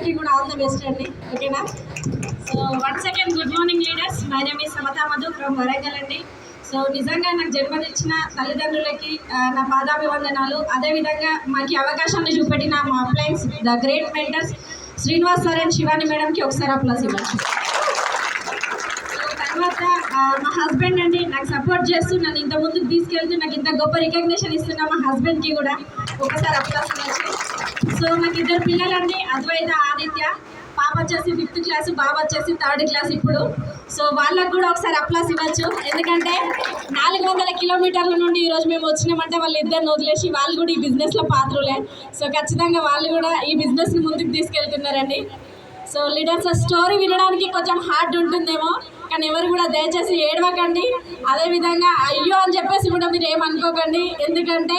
అందరికీ కూడా all the best అండి. ఓకేనా? So one second good morning leaders my name is Samatha Madhu from Warangal అండి. So నిజంగా నాకు జన్మనిచ్చిన తల్లిదండ్రులకి నా పాదాభివందనాలు. అదేవిధంగా మాకు అవకాశాన్ని చూపెట్టిన మా appliance the great mentors Srinivas sir and Shivani మేడంకి ఒకసారి అప్లాస్ ఇవ్వచ్చు సో తర్వాత మా హస్బెండ్ అండి నాకు సపోర్ట్ చేస్తూ నన్ను ఇంత ముందుకు తీసుకెళ్తూ నాకు ఇంత గొప్ప రికగ్నిషన్ ఇస్తున్న మా హస్బెండ్కి కూడా ఒకసారి అప్లాస్ ఇవ్వచ్చు సో మాకు ఇద్దరు పిల్లలండి అద్వైత ఆదిత్య. పాప వచ్చేసి ఫిఫ్త్ క్లాస్ బాబు వచ్చేసి థర్డ్ క్లాస్ ఇప్పుడు. సో వాళ్ళకు కూడా ఒకసారి అప్లాస్ ఇవ్వచ్చు. ఎందుకంటే నాలుగు వందల కిలోమీటర్ల నుండి ఈరోజు మేము వచ్చినామంటే వాళ్ళు ఇద్దరిని వదిలేసి వాళ్ళు కూడా ఈ బిజినెస్లో పాత్రులే. సో ఖచ్చితంగా వాళ్ళు కూడా ఈ బిజినెస్ని ముందుకు తీసుకెళ్తున్నారండి. సో లీడర్స్ స్టోరీ వినడానికి కొంచెం హార్డ్ ఉంటుందేమో. కానీ ఎవరు కూడా దయచేసి ఏడవకండి. అదేవిధంగా అయ్యో అని చెప్పేసి కూడా మీరు ఏమనుకోకండి. ఎందుకంటే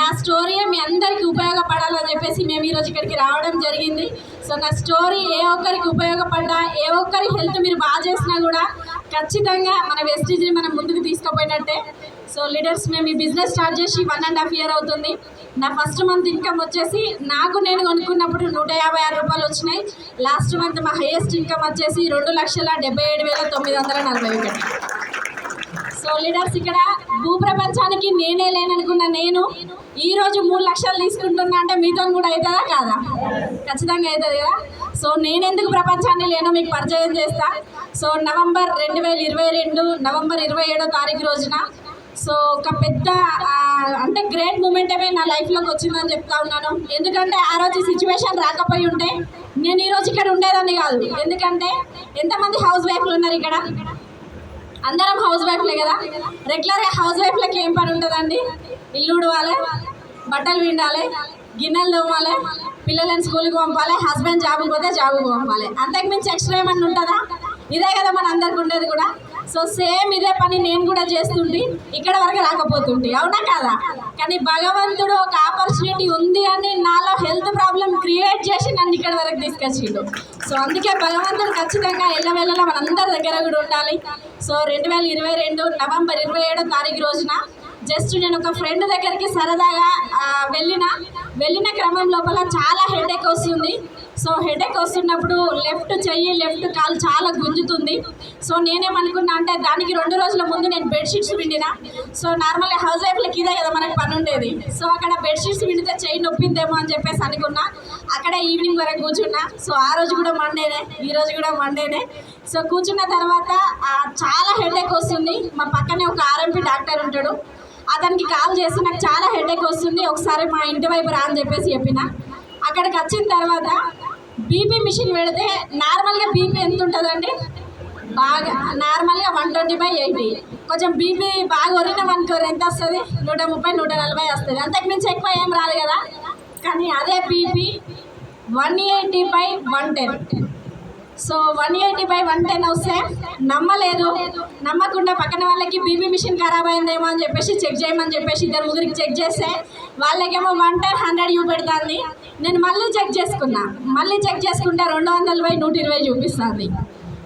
నా స్టోరీ మీ అందరికీ ఉపయోగపడాలని చెప్పేసి మేము ఈరోజు ఇక్కడికి రావడం జరిగింది. సో నా స్టోరీ ఏ ఒక్కరికి ఉపయోగపడ్డా ఏ ఒక్కరి హెల్త్ మీరు బాగా చేసినా కూడా ఖచ్చితంగా మన వెస్టీజ్ని మనం ముందుకు తీసుకుపోయినట్టే. సో లీడర్స్ మేము ఈ బిజినెస్ స్టార్ట్ చేసి వన్ అండ్ హాఫ్ ఇయర్ అవుతుంది. నా ఫస్ట్ మంత్ ఇన్కమ్ వచ్చేసి నాకు నేను కొనుక్కున్నప్పుడు నూట యాభై ఆరు రూపాయలు వచ్చినాయి. లాస్ట్ మంత్ మా హైయెస్ట్ ఇన్కమ్ వచ్చేసి రెండు లక్షల డెబ్బై ఏడు వేల తొమ్మిది వందల నలభై ఒకటి. సో లీడర్స్ ఇక్కడ భూప్రపంచానికి నేనే లేననుకున్న నేను ఈ రోజు మూడు లక్షలు తీసుకుంటున్నా అంటే మీతో కూడా అవుతుందా? కాదా? ఖచ్చితంగా అవుతుంది కదా? సో నేను ఎందుకు ప్రపంచాన్ని లేనో మీకు పరిచయం చేస్తా. సో నవంబర్ రెండు వేల ఇరవై రెండు నవంబర్ ఇరవై ఏడో తారీఖు రోజున సో ఒక పెద్ద అంటే గ్రేట్ మూమెంట్ ఏమే నా లైఫ్లోకి వచ్చిందని చెప్తా ఉన్నాను. ఎందుకంటే ఆ రోజు సిచ్యువేషన్ రాకపోయి ఉంటే నేను ఈరోజు ఇక్కడ ఉండేదాన్ని కాదు. ఎందుకంటే ఎంతమంది హౌస్ వైఫ్లు ఉన్నారు ఇక్కడ? అందరం హౌస్ వైఫ్లే కదా? రెగ్యులర్గా హౌస్ వైఫ్లకి ఏం పని ఉంటుందండి ఇల్లు ఉడవాలి బట్టలు విండాలి గిన్నెలు తోమాలి పిల్లలని స్కూల్కి పంపాలి హస్బెండ్ జాబ్కి పోతే జాబ్కి పంపాలి. అంతకు మించి ఎక్స్ట్రా ఏమన్నా ఉంటుందా? ఇదే కదా మన అందరికి ఉండేది కూడా. సో సేమ్ ఇదే పని నేను కూడా చేస్తుంటే. ఇక్కడ వరకు రాకపోతుంటే. అవునా కదా? కానీ భగవంతుడు ఒక ఆపర్చునిటీ ఉంది అని నాలో హెల్త్ ప్రాబ్లం క్రియేట్ చేసి నన్ను ఇక్కడ వరకు తీసుకొచ్చిండు. సో అందుకే భగవంతుడు ఖచ్చితంగా ఎల్లవెల్లలా మనందరి దగ్గర కూడా ఉండాలి. సో రెండు వేల ఇరవై రెండు నవంబర్ ఇరవై ఏడో తారీఖు రోజున జస్ట్ నేను ఒక ఫ్రెండ్ దగ్గరికి సరదాగా వెళ్ళిన. వెళ్ళిన క్రమం లోపల చాలా హెడేక్ వస్తుంది. సో హెడేక్ వస్తున్నప్పుడు లెఫ్ట్ చెయ్యి లెఫ్ట్ కాలు చాలా గుంజుతుంది. సో నేనేమనుకున్నా అంటే దానికి రెండు రోజుల ముందు నేను బెడ్షీట్స్ విండిన. సో నార్మల్గా హౌస్ వైఫ్లకి ఇదే కదా మనకి పని ఉండేది సో అక్కడ బెడ్షీట్స్ విండితే చెయ్యి నొప్పిందేమో అని చెప్పేసి అనుకున్నా. అక్కడ ఈవినింగ్ వరకు కూర్చున్నా. సో ఆ రోజు కూడా మండేనే ఈ రోజు కూడా మండేనే సో కూర్చున్న తర్వాత చాలా హెడేక్ వస్తుంది. మా పక్కనే ఒక ఆర్ఎంపీ డాక్టర్ ఉంటాడు. అతనికి కాల్ చేసి నాకు చాలా హెడేక్ వస్తుంది. ఒకసారి మా ఇంటి వైపు రా అని చెప్పేసి చెప్పిన. అక్కడికి వచ్చిన తర్వాత బీపీ మిషన్ పెడితే నార్మల్గా బీపీ ఎంత ఉంటుందండి బాగా నార్మల్గా వన్ ట్వంటీ బై ఎయిటీ. కొంచెం బీపీ బాగా ఒరినాం అనుకోరు ఎంత వస్తుంది? నూట ముప్పై నూట నలభై వస్తుంది. అంతకుమించి ఎక్కువ ఏం రాదు కదా. కానీ అదే BP one eighty by one ten. So one eighty by one ten వస్తే నమ్మలేదు. నమ్మకుండా పక్కన వాళ్ళకి బీబీ మిషన్ ఖరాబ్ అయిందేమో అని చెప్పేసి చెక్ చేయమని చెప్పేసి ఇద్దరు ముగ్గురికి చెక్ చేస్తే వాళ్ళకేమో వన్ టెన్ హండ్రెడ్ చూపెడుతుంది నేను మళ్ళీ చెక్ చేసుకున్నా. మళ్ళీ చెక్ చేసుకుంటే రెండు వందల బై నూట ఇరవై చూపిస్తుంది.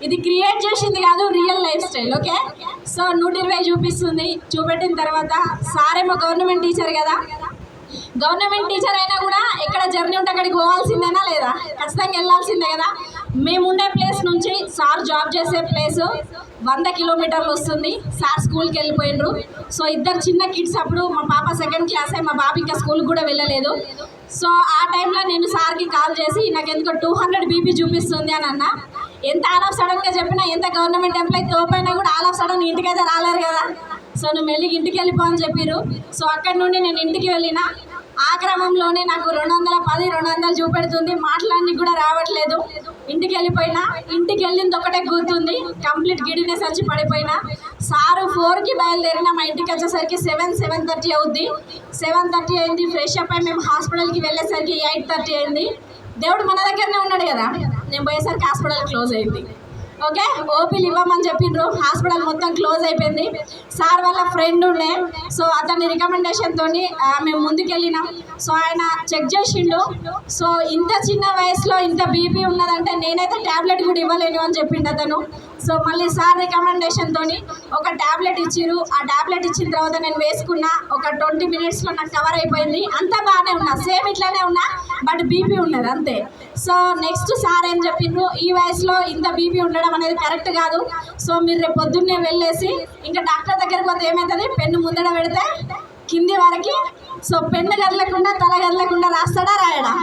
ఇది క్రియేట్ చేసింది కాదు real life style okay so నూట ఇరవై చూపిస్తుంది. చూపెట్టిన తర్వాత సారేమో గవర్నమెంట్ టీచర్ కదా. గవర్నమెంట్ టీచర్ అయినా కూడా ఎక్కడ జర్నీ ఉంటే అక్కడికి పోవాల్సిందేనా లేదా? ఖచ్చితంగా వెళ్ళాల్సిందే కదా. మేము ఉండే ప్లేస్ నుంచి సార్ జాబ్ చేసే ప్లేస్ వంద కిలోమీటర్లు వస్తుంది. సార్ స్కూల్కి వెళ్ళిపోయినరు సో ఇద్దరు చిన్న కిడ్స్ అప్పుడు మా పాప సెకండ్ క్లాసే మా బాబు ఇంకా స్కూల్కి కూడా వెళ్ళలేదు. సో ఆ టైంలో నేను సార్కి కాల్ చేసి నాకు ఎందుకో టూ హండ్రెడ్ బీపీ చూపిస్తుంది అని అన్న. ఎంత ఆల్ ఆఫ్ సడన్గా చెప్పినా ఎంత గవర్నమెంట్ ఎంప్లాయీ తోపైనా కూడా ఆల్ ఆఫ్ సడన్ ఇంటికైతే రాలేరు కదా. సో నువ్వు వెళ్ళి ఇంటికి వెళ్ళిపో అని చెప్పారు సో అక్కడి నుండి నేను ఇంటికి వెళ్ళిన ఆ క్రమంలోనే నాకు రెండు వందల పది రెండు వందలు చూపెడుతుంది. మాట్లాడడానికి కూడా రావట్లేదు. ఇంటికి వెళ్ళిపోయినా ఇంటికి వెళ్ళింది ఒకటే గుర్తుంది. కంప్లీట్ గిడినెస్ వచ్చి పడిపోయినా. సారు ఫోర్కి బయలుదేరిన మా ఇంటికి వచ్చేసరికి సెవెన్ సెవెన్ థర్టీ అవుద్ది. సెవెన్ థర్టీ అయింది. ఫ్రెష్ అప్ అయి మేము హాస్పిటల్కి వెళ్ళేసరికి ఎయిట్ థర్టీ అయింది. దేవుడు మన దగ్గరనే ఉన్నాడు కదా. నేను పోయేసరికి హాస్పిటల్ క్లోజ్ అయింది. ఓకే? ఓపీలు ఇవ్వమని చెప్పిండ్రు. హాస్పిటల్ మొత్తం క్లోజ్ అయిపోయింది. సార్ వాళ్ళ ఫ్రెండ్ ఉండే. సో అతని రికమెండేషన్తో మేము ముందుకెళ్ళినాం. సో ఆయన చెక్ చేసిండు. సో ఇంత చిన్న వయసులో ఇంత బీపీ ఉన్నదంటే నేనైతే ట్యాబ్లెట్ కూడా ఇవ్వలేను అని చెప్పిండు అతను. సో మళ్ళీ సార్ రికమెండేషన్తో ఒక ట్యాబ్లెట్ ఇచ్చిరు ఆ ట్యాబ్లెట్ ఇచ్చిన తర్వాత నేను వేసుకున్నా. ఒక ట్వంటీ మినిట్స్లో నాకు కవర్ అయిపోయింది. అంతా బాగానే ఉన్నా. సేమ్ ఇట్లానే ఉన్నా బట్ బీపీ ఉన్నది అంతే. సో నెక్స్ట్ సార్ ఏం చెప్పిండ్రు? ఈ వయసులో ఇంత బీపీ ఉండడం అనేది కరెక్ట్ కాదు. సో మీరు రేపు పొద్దున్నే వెళ్ళేసి ఇంకా డాక్టర్ దగ్గరికి పోతే ఏమవుతుంది పెన్ను ముందడ పెడితే కింది వరకు. సో పెన్ను కదలకుండా తల కదలకుండా రాస్తాడా రాయడా?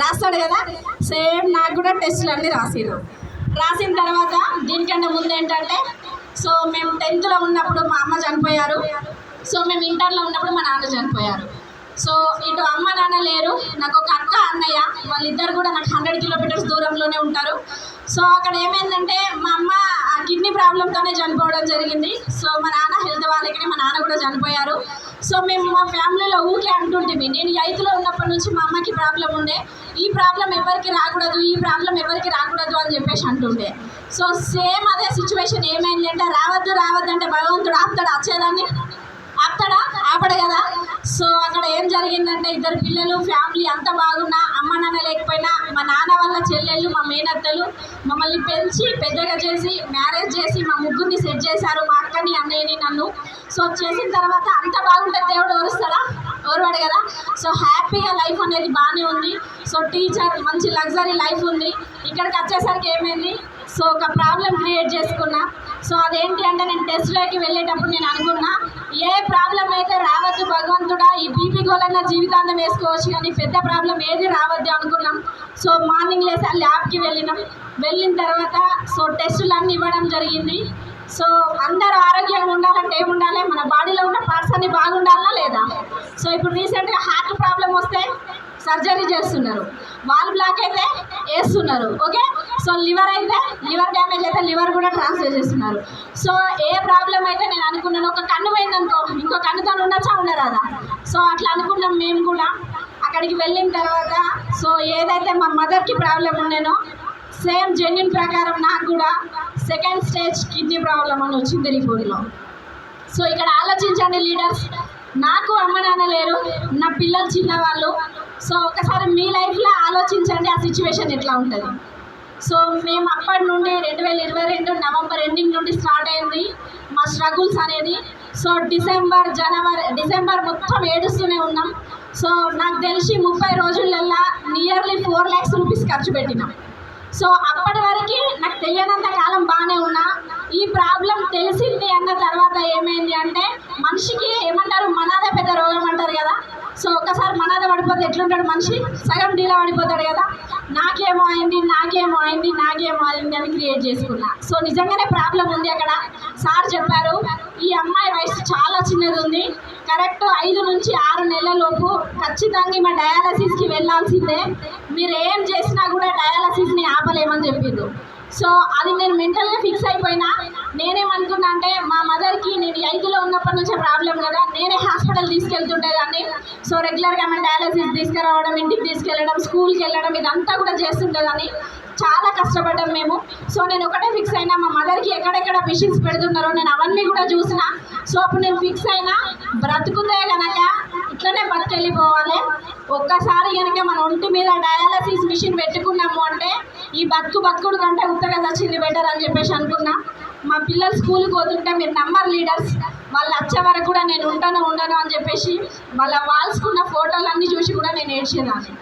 రాస్తాడు కదా? సేమ్ నాకు కూడా టెస్టులు అన్నీ రాసిరు రాసిన తర్వాత దీనికంటే ముందు ఏంటంటే సో మేము టెన్త్లో ఉన్నప్పుడు మా అమ్మ చనిపోయారు. సో మేము ఇంటర్లో ఉన్నప్పుడు మా నాన్న చనిపోయారు. సో ఇటు అమ్మ నాన్న లేరు నాకు ఒక అక్క అన్నయ్య వాళ్ళిద్దరు కూడా నాకు హండ్రెడ్ కిలోమీటర్స్ దూరంలోనే ఉంటారు. సో అక్కడ ఏమైందంటే మా అమ్మ ఆ కిడ్నీ ప్రాబ్లంతోనే చనిపోవడం జరిగింది. సో మా నాన్న హెల్త్ వాళ్ళకి మా నాన్న కూడా చనిపోయారు. సో మేము మా ఫ్యామిలీలో ఊకే అంటుంటిమి నేను ఎయిత్లో ఉన్నప్పటి నుంచి మా అమ్మకి ప్రాబ్లం ఉండే. ఈ ప్రాబ్లం ఎవరికి రాకూడదు ఈ ప్రాబ్లం ఎవరికి రాకూడదు అని చెప్పేసి అంటుండే. సో సేమ్ అదే సిచ్యువేషన్ ఏమైంది అంటే రావద్దు రావద్దు అంటే భగవంతుడు ఆపుతాడు వచ్చేదాన్ని అక్కడ ఆపడ కదా. సో అక్కడ ఏం జరిగిందంటే ఇద్దరు పిల్లలు ఫ్యామిలీ అంత బాగున్నా అమ్మ నాన్న లేకపోయినా మా నాన్న వాళ్ళ చెల్లెళ్ళు మా మేనత్తలు మమ్మల్ని పెంచి పెద్దగా చేసి మ్యారేజ్ చేసి మా ముగ్గురిని సెట్ చేశారు మా అక్కని అన్నయ్యని నన్ను. సో చేసిన తర్వాత అంత బాగుంటే దేవుడు ఓరుస్తాడా? ఓర్వాడు కదా. సో హ్యాపీగా లైఫ్ అనేది బాగానే ఉంది. సో టీచర్ మంచి లగ్జరీ లైఫ్ ఉంది. ఇక్కడికి వచ్చేసరికి ఏమైంది? సో ఒక ప్రాబ్లం క్రియేట్ చేసుకున్నా. సో అదేంటి అంటే నేను టెస్ట్లోకి వెళ్ళేటప్పుడు నేను అనుకున్నా ఏ ప్రాబ్లం అయితే రావద్దు భగవంతుడా ఈ బీపీ గోలన్న జీవితాంతం వేసుకోవచ్చు కానీ పెద్ద ప్రాబ్లం ఏది రావద్దు అనుకున్నాం. సో మార్నింగ్ లేసి ఆ ల్యాబ్కి వెళ్ళినాం. వెళ్ళిన తర్వాత సో టెస్టులు అన్నీ ఇవ్వడం జరిగింది. సో అందరూ ఆరోగ్యంగా ఉండాలంటే ఏముండాలి? మన బాడీలో ఉన్న పార్ట్స్ అన్ని బాగుండాలా లేదా? సో ఇప్పుడు రీసెంట్గా హార్ట్ ప్రాబ్లం వస్తే సర్జరీ చేస్తున్నారు. వాల్ బ్లాక్ అయితే వేస్తున్నారు ఓకే? సో లివర్ అయితే లివర్ డ్యామేజ్ అయితే లివర్ కూడా ట్రాన్స్ఫర్ చేస్తున్నారు. సో ఏ ప్రాబ్లం అయితే నేను అనుకున్నాను ఒక కన్ను పోయిందనుకో ఇంకో కన్నుతో ఉండొచ్చా ఉండరాదా? సో అట్లా అనుకున్నాం మేము కూడా. అక్కడికి వెళ్ళిన తర్వాత సో ఏదైతే మా మదర్కి ప్రాబ్లం ఉండేనో సేమ్ జెన్యున్ ప్రకారం నాకు కూడా సెకండ్ స్టేజ్ కిడ్నీ ప్రాబ్లం అని వచ్చింది రిపోర్ట్లో. సో ఇక్కడ ఆలోచించండి లీడర్స్ నాకు అమ్మ నాన్న లేరు నా పిల్లలు చిన్నవాళ్ళు సో ఒకసారి మీ లైఫ్లో ఆలోచించండి ఆ సిచ్యువేషన్ ఎట్లా ఉంటుంది. సో మేము అప్పటి నుండి రెండు వేల ఇరవై రెండు నవంబర్ ఎండింగ్ నుండి స్టార్ట్ అయింది మా స్ట్రగుల్స్ అనేది. సో డిసెంబర్ జనవరి డిసెంబర్ మొత్తం ఏడుస్తూనే ఉన్నాం. సో నాకు తెలిసి ముప్పై రోజులల్లా నియర్లీ ఫోర్ ల్యాక్స్ రూపీస్ ఖర్చు పెట్టినాం. సో అప్పటి వరకు నాకు తెలియనంత కాలం బాగానే ఉన్నా. ఈ ప్రాబ్లం తెలిసింది అన్న తర్వాత ఏమైంది అంటే మనిషికి ఏమంటారు మనాదే పెద్ద రోగం అంటారు కదా. సో ఒక్కసారి మనాద పడిపోతే ఎట్లుంటాడు మనిషి? సగం డీలా పడిపోతాడు కదా. నాకేమో అయింది నాకేమో అయింది నాకేమో అయింది అని క్రియేట్ చేసుకున్నా. సో నిజంగానే ప్రాబ్లం ఉంది అక్కడ. సార్ చెప్పారు ఈ అమ్మాయి వయసు చాలా చిన్నది ఉంది. కరెక్ట్ ఐదు నుంచి ఆరు నెలలలోపు ఖచ్చితంగా మా డయాలసిస్కి వెళ్ళాల్సిందే. మీరు ఏం చేసినా కూడా డయాలసిస్ని ఆపలేమని చెప్పిండు. సో అది నేను మెంటల్గా ఫిక్స్ అయిపోయినా. నేనేమనుకున్నా అంటే మా మదర్కి నేను ఐదులో ఉన్నప్పటి నుంచే ప్రాబ్లం కదా నేనే హాస్పిటల్ తీసుకెళ్తుండేదాన్ని. సో రెగ్యులర్గా ఆమె డయాలసిస్ తీసుకురావడం ఇంటికి తీసుకెళ్ళడం స్కూల్కి వెళ్ళడం ఇదంతా కూడా చేస్తుండేదాన్ని. చాలా కష్టపడ్డాం మేము. సో నేను ఒకటే ఫిక్స్ అయినా మా మదర్కి ఎక్కడెక్కడ మిషన్స్ పెడుతున్నారో నేను అవన్నీ కూడా చూసిన. సో అప్పుడు నేను ఫిక్స్ అయినా బ్రతుకుతే కనుక ఇట్లనే బతికెళ్ళిపోవాలి ఒక్కసారి కనుక మన ఒంటి మీద డయాలసిస్ మిషన్ పెట్టుకున్నాము అంటే ఈ బతుకు బతుకుడు కంటే ఉత్తగా వచ్చింది బెటర్ అని చెప్పేసి అనుకున్నా. మా పిల్లలు స్కూల్కి పోతుంటే మీరు నంబర్ లీడర్స్ వాళ్ళు వచ్చే వరకు కూడా నేను ఉంటాను ఉండను అని చెప్పేసి వాళ్ళ వాల్స్కున్న ఫోటోలన్నీ చూసి కూడా నేను ఏడ్చినాను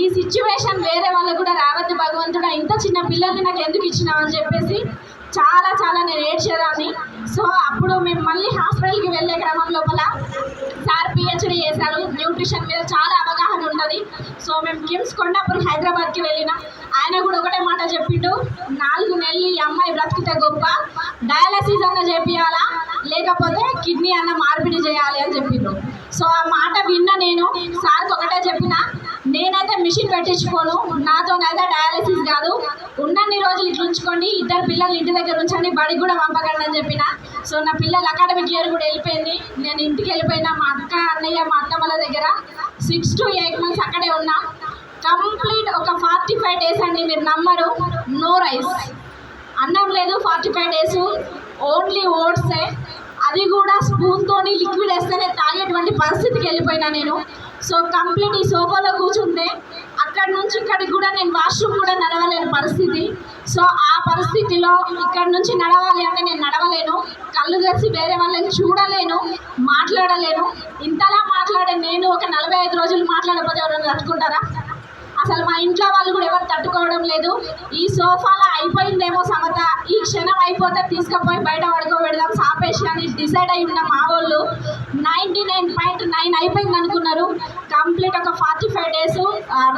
ఈ సిచ్యువేషన్ వేరే వాళ్ళకు కూడా రావద్దు భగవంతుడా ఇంత చిన్న పిల్లల్ని నాకు ఎందుకు ఇచ్చినావు అని చెప్పేసి చాలా చాలా నేను ఏడ్చేదాన్ని. సో అప్పుడు మేము మళ్ళీ హాస్పిటల్కి వెళ్ళే క్రమం లోపల సార్ పిహెచ్డి చేశారు. న్యూట్రిషన్ మీద చాలా అవగాహన ఉంటుంది. సో మేము కిమ్స్ కొండాపూర్ హైదరాబాద్కి వెళ్ళినాం. ఆయన కూడా ఒకటే మాట చెప్పిండు. నాలుగు నెలలు ఈ అమ్మాయి బ్రతికితే గొప్ప. డయాలసిస్ అన్న చేపియాలా? లేకపోతే కిడ్నీ అన్న మార్పిడి చేయాలి అని చెప్పిండు. సో ఆ మాట విన్న నేను సార్కి ఒకటే చెప్పిన నేనైతే మిషన్ పెట్టించుకోను నాతోనైతే డయాలసిస్ కాదు. ఉన్నన్ని రోజులు ఇట్లా ఉంచుకోండి ఇద్దరు పిల్లలు ఇంటి దగ్గర ఉంచండి బడికి కూడా పంపకండి అని చెప్పిన. సో నా పిల్లలు అకాడమిక్ ఇయర్ కూడా వెళ్ళిపోయింది. నేను ఇంటికి వెళ్ళిపోయినా మా అక్క అన్నయ్య మా అత్తమ్మల దగ్గర. సిక్స్ టు ఎయిట్ మంత్స్ అక్కడే ఉన్నా. కంప్లీట్ ఒక ఫార్టీ ఫైవ్ డేస్ అండి మీరు నమ్మరు. నో రైస్ అన్నం లేదు ఫార్టీ ఫైవ్ డేస్ ఓన్లీ ఓట్సే అది కూడా స్పూన్తోని లిక్విడ్ వేస్తేనే తాగేటువంటి పరిస్థితికి వెళ్ళిపోయినా నేను. సో కంప్లీట్ ఈ సోఫాలో కూర్చుంటే అక్కడి నుంచి ఇక్కడికి కూడా నేను వాష్రూమ్ కూడా నడవలేని పరిస్థితి. సో ఆ పరిస్థితిలో ఇక్కడ నుంచి నడవాలి అంటే నేను నడవలేను. కళ్ళు తెరిచి వేరే వాళ్ళని చూడలేను మాట్లాడలేను. ఇంతలా మాట్లాడే నేను ఒక నలభై ఐదు రోజులు మాట్లాడకపోతే ఎవరైనా తట్టుకుంటారా? అసలు మా ఇంట్లో వాళ్ళు కూడా ఎవరు తట్టుకోవడం లేదు. ఈ సోఫాలో అయిపోయిందేమో సమత. ఈ క్షణం అయిపోతే తీసుకుపోయి బయట పడుకోబెడదాం. సాపేసి అని డిసైడ్ అయి ఉన్న మా వాళ్ళు నైంటీ నైన్ పాయింట్ నైన్ అయిపోయింది అనుకున్నారు. కంప్లీట్ ఒక ఫార్టీ ఫైవ్ డేస్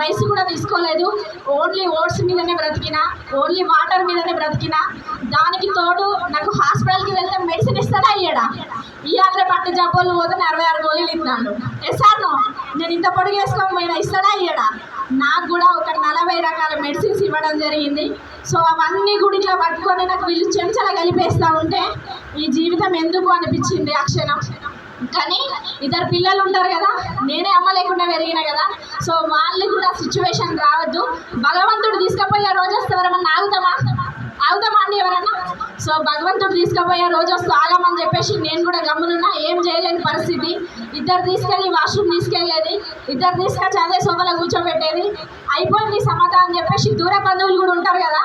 రైస్ కూడా తీసుకోలేదు. ఓన్లీ ఓట్స్ మీదనే బ్రతికిన ఓన్లీ వాటర్ మీదనే బ్రతికిన. దానికి తోడు నాకు హాస్పిటల్కి వెళ్తే మెడిసిన్ ఇస్తాడా అయ్యాడా? ఇవాళ పట్టు జబ్బులు పోతే అరవై ఆరు గోళీలు ఇస్తున్నాడు ఎస్ఆర్ను నేను ఇంత పొడుగు వేసుకోకపోయినా ఇస్తాడా అయ్యాడా? నాకు కూడా ఒక నలభై రకాల మెడిసిన్స్ ఇవ్వడం జరిగింది. సో అవన్నీ కూడా ఇట్లా పట్టుకొని నాకు వీళ్ళు చెంచల కలిపేస్తూ ఉంటే ఈ జీవితం ఎందుకు అనిపించింది అక్షణం కానీ ఇద్దరు పిల్లలు ఉంటారు కదా నేనే అమ్మ లేకుండా పెరిగిన కదా సో వాళ్ళు కూడా సిచ్యువేషన్ రావద్దు. భగవంతుడు తీసుకుపోయే రోజు వస్తే ఎవరన్నా ఆగుతామా అవుతామండి ఎవరన్నా సో భగవంతుడు తీసుకుపోయే రోజు వస్తే ఆగమని చెప్పేసి నేను కూడా గమ్మునున్నా. ఏం చేయలేని పరిస్థితి. ఇద్దరు తీసుకెళ్ళి వాష్రూమ్ తీసుకెళ్ళేది. ఇద్దరు తీసుకొచ్చి అదే సోఫాలో కూర్చోబెట్టేది. అయిపోయింది సమత అని చెప్పేసి దూర బంధువులు కూడా ఉంటారు కదా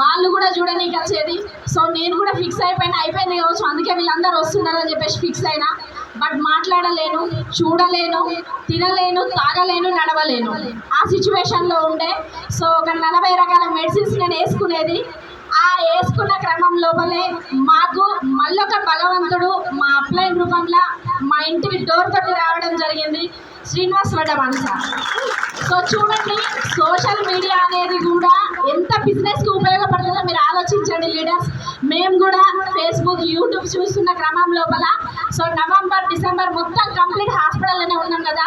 వాళ్ళు కూడా చూడనీకి వచ్చేది సో నేను కూడా ఫిక్స్ అయిపోయినా అయిపోయింది కావచ్చు. అందుకే వీళ్ళందరూ వస్తున్నారని చెప్పేసి ఫిక్స్ అయినా. బట్ మాట్లాడలేను చూడలేను తినలేను తాగలేను నడవలేను. ఆ సిచ్యువేషన్లో ఉండే. సో ఒక నలభై రకాల మెడిసిన్స్ నేను వేసుకునేది. ఆ వేసుకున్న క్రమం లోపలే మాకు మళ్ళొక బలవంతుడు మా అప్లైన్ రూపంలో మా ఇంటికి డోర్ తోటి రావడం జరిగింది. శ్రీనివాస్ వడ్డమాన్ సార్ సో చూడండి సోషల్ మీడియా అనేది కూడా ఎంత బిజినెస్కి ఉపయోగపడుతుందో మీరు ఆలోచించండి లీడర్స్ మేము కూడా ఫేస్బుక్ యూట్యూబ్ చూస్తున్న క్రమం లోపల. సో నవంబర్ డిసెంబర్ మొత్తం కంప్లీట్ హాస్పిటల్లోనే ఉన్నాం కదా.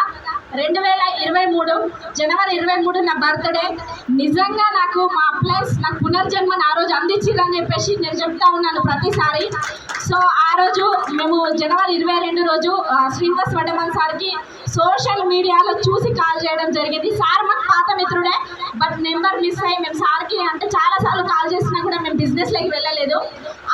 రెండు వేల ఇరవై మూడు జనవరి ఇరవై మూడు నా బర్త్డే నిజంగా నాకు మా అప్లైన్స్ నాకు పునర్జన్మని ఆ రోజు అందించిందని చెప్పేసి నేను చెప్తా ఉన్నాను ప్రతిసారి. సో ఆ రోజు మేము జనవరి ఇరవై రెండు రోజు శ్రీనివాస్ వడ్డమన్ సార్కి సోషల్ మీడియాలో చూసి కాల్ చేయడం జరిగింది. సార్ మాకు పాత మిత్రుడే బట్ నెంబర్ మిస్ అయ్యి మేము సార్కి అంటే చాలాసార్లు కాల్ చేసినా కూడా మేము బిజినెస్లోకి వెళ్ళలేదు.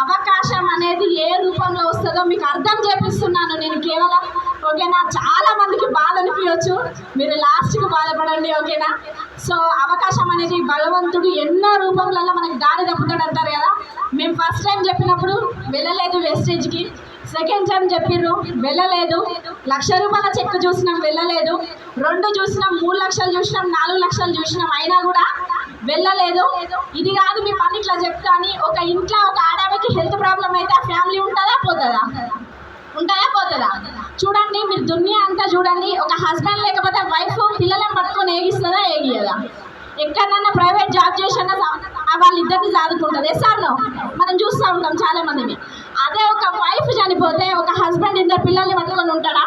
అవకాశం అనేది ఏ రూపంలో వస్తుందో మీకు అర్థం చేపిస్తున్నాను నేను కేవలం. ఓకేనా? చాలా మందికి బాధ అనిపించవచ్చు. మీరు లాస్ట్కి బాధపడండి ఓకేనా? సో అవకాశం అనేది భగవంతుడు ఎన్నో రూపంలలో మనకి దారి తప్పుతాడు అంటారు కదా? మేము ఫస్ట్ టైం చెప్పినప్పుడు వెళ్ళలేదు వెస్టేజ్కి సెకండ్ టైం చెప్పిర్రు వెళ్ళలేదు. లక్ష రూపాయల చెక్ చూసినాం వెళ్ళలేదు. రెండు చూసినాం మూడు లక్షలు చూసినాం నాలుగు లక్షలు చూసినాం. అయినా కూడా వెళ్ళలేదు. ఇది కాదు మీ పని ఇట్లా చెప్తా అని ఒక ఇంట్లో ఒక ఆడవికి హెల్త్ ప్రాబ్లం అయితే ఆ ఫ్యామిలీ ఉంటుందా పోతుందా? ఉంటుందా పోతుందా? చూడండి మీరు దునియా అంతా చూడండి. ఒక హస్బెండ్ లేకపోతే వైఫ్ పిల్లలను పట్టుకొని ఏగిస్తుందా ఏగియదా ఎక్కడన్నా ప్రైవేట్ జాబ్ చేసినా వాళ్ళిద్దరిని చదువుకుంటుంది ఎస్ఆర్లో మనం చూస్తూ ఉంటాం చాలా మందిని అదే ఒక వైఫ్ చనిపోతే ఒక హస్బెండ్ ఇద్దరు పిల్లల్ని పట్టుకొని ఉంటాడా?